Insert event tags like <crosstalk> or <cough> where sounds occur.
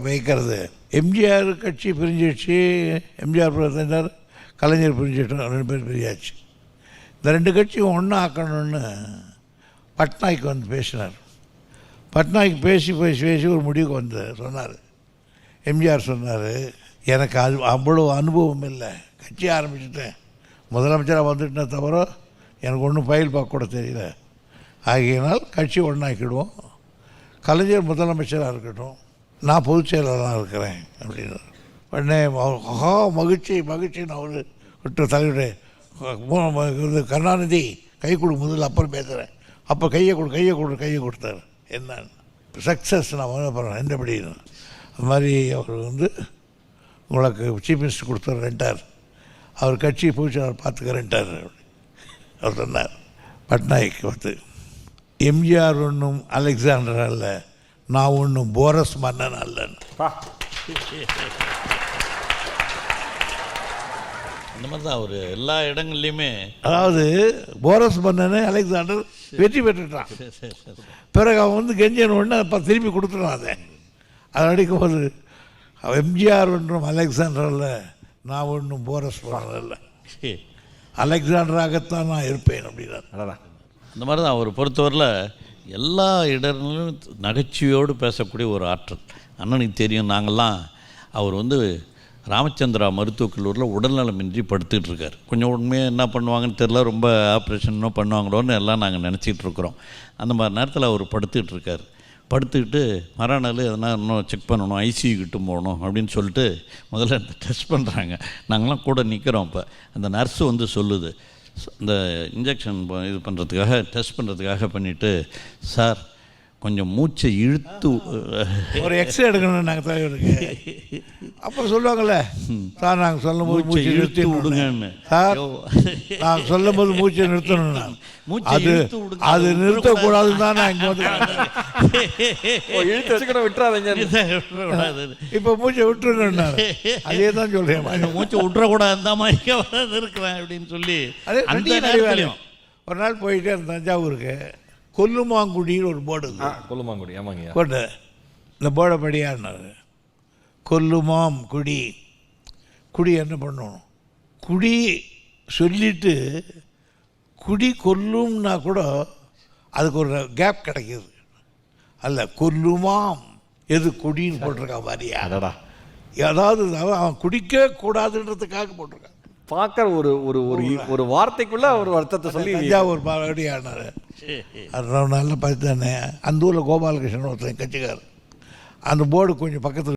வைக்கிறது. எம்ஜிஆர் கட்சி பிரிஞ்சிடுச்சு. எம்ஜிஆர் பிரதமர் கலைஞர் பிரிஞ்சிட்டோம். ரெண்டு பேர் பிரியாச்சு. இந்த ரெண்டு கட்சியும் ஒன்றா ஆக்கணும்னு பட்னாய்க்கு வந்து பேசினார். பட்னாய்க்கு பேசி பேசி பேசி ஒரு முடிவுக்கு வந்து சொன்னார். எம்ஜிஆர் சொன்னார் எனக்கு அது அவ்வளோ அனுபவம் இல்லை. கட்சி ஆரம்பிச்சிட்டேன். முதலமைச்சராக வந்துட்டேன் தவிர எனக்கு ஒன்றும் ஃபைல் பார்க்க கூட தெரியல. ஆகியனால் கட்சி ஒன்றாக்கிடுவோம் கலைஞர் முதலமைச்சராக இருக்கட்டும். நான் பொதுச் செயலாளராக இருக்கிறேன் அப்படின்னு. உடனே அவர், மகிழ்ச்சி மகிழ்ச்சின்னு அவர் விட்டு தலைவரே கருணாநிதி கை கொடு முதல்ல அப்புறம் பேசுகிறேன் அப்போ கையை கொடு கையை கொடு கையை கொடுத்தாரு. என்னன்னு. சக்ஸஸ் நான் பண்ண எந்த எந்தபடின்னு அது மாதிரி அவர் வந்து உங்களுக்கு சீஃப் மினிஸ்டர் கொடுத்துறேன்ட்டார். அவர் கட்சி பொதுச்செயலாளர் பார்த்துக்கிறேன்ட்டார். அவர் சொன்னார். பட்நாயக் பார்த்து எம்ஜிஆர் ஒன்றும் அலெக்சாண்டர் அல்ல. நான் ஒன்றும் போரஸ் மன்னன் அல்லன்னு பா. அந்த மாதிரி தான் அவர். எல்லா இடங்கள்லையுமே அதாவது போரஸ் மன்னனை அலெக்சாண்டர் வெற்றி பெற்றுட்டான். சரி, சரி, சரி. பிறகு அவன் வந்து கெஞ்சன உடனே அப்போ திருப்பி கொடுத்துட்டான் அதை. அதை அடிக்கும்போது எம்ஜிஆர் ஒன்றும் அலெக்சாண்டர் அல்ல நான் ஒன்றும் போரஸ் மன்னன் அல்ல. அலெக்சாண்டராகத்தான் நான் இருப்பேன் அப்படின்னார். அடடா. அந்த மாதிரி தான் அவர் பொறுத்தவரையில் எல்லா இடங்களிலும் நகைச்சுவையோடு பேசக்கூடிய ஒரு ஆற்றல். அண்ணனுக்கு தெரியும் நாங்கள்லாம் அவர் வந்து ராமச்சந்திரா மருத்துவக் கல்லூரியில் உடல்நலமின்றி படுத்துக்கிட்டு இருக்கார். கொஞ்சம் உண்மையாக என்ன பண்ணுவாங்கன்னு தெரில ரொம்ப ஆப்ரேஷன் பண்ணுவாங்களோன்னு எல்லாம் நாங்கள் நினச்சிக்கிட்டு இருக்கிறோம். அந்த மாதிரி நேரத்தில் அவர் படுத்துக்கிட்டு இருக்கார். படுத்துக்கிட்டு மறுநாள் எதனா இன்னும் செக் பண்ணணும் ஐசியூ கிட்ட போகணும் அப்படின்னு சொல்லிட்டு முதல்ல டெஸ்ட் பண்ணுறாங்க. நாங்களாம் கூட நிற்கிறோம் இப்போ அந்த நர்ஸு வந்து சொல்லுது இந்த இன்ஜெக்ஷன் இது பண்ணுறதுக்காக டெஸ்ட் பண்ணுறதுக்காக பண்ணிவிட்டு சார் கொஞ்சம் மூச்சை இழுத்து <laughs> ஒரு எக்ஸ்ரே எடுக்கணும் நாங்கள் தலைவருக்கு. அப்புறம் சொல்லுவாங்கல்ல சார் நாங்கள் சொல்லும் போது மூச்சை இழுத்து விடுங்கன்னு. சார். நாங்கள் சொல்லும் போது மூச்சை நிறுத்தணும் மூச்சை அது. அது நிறுத்தக்கூடாதுன்னு தான் நான் இங்கே வந்து <laughs> இழுத்து வச்சுக்கணும் விட்டுறாதீங்க. இப்போ மூச்சை விட்டுருங்க <laughs> அதே தான் கொஞ்சம் மூச்சை விட்றக்கூடாது அந்த மாதிரி வராது இருக்கிறேன் அப்படின்னு சொல்லி அதே அந்த நேரத்துலையும். ஒரு நாள் போயிட்டே இருந்தேன் தஞ்சாவூருக்கு கொல்லுமாங்குடின்னு ஒரு போர்டு கொல்லுமாங்குடி. ஆமாங்கய்யா போட்டு இந்த போர்டை படியான்னாரு கொல்லுமாம் குடி. குடி என்ன பண்ணணும்? குடி சொல்லிட்டு குடி கொல்லும்னா கூட அதுக்கு ஒரு கேப் கிடைக்கிது. அல்ல கொல்லுமாம். எது குடின்னு போட்டிருக்கான் மாதிரியா அடடா. அதாவது அவன் குடிக்க கூடாதுன்றதுக்காக போட்டிருக்கான் பார்க்குற ஒரு ஒரு ஒரு ஒரு வார்த்தைக்குள்ள ஒரு அர்த்தத்தை சொல்லி தஞ்சாவூர் பாடியானார் அது ரொம்ப நல்லா பார்த்தானே அந்த ஊரில் கோபாலகிருஷ்ணன் ஒருத்தன் கட்சிக்கார் அந்த போர்டு கொஞ்சம் பக்கத்தில்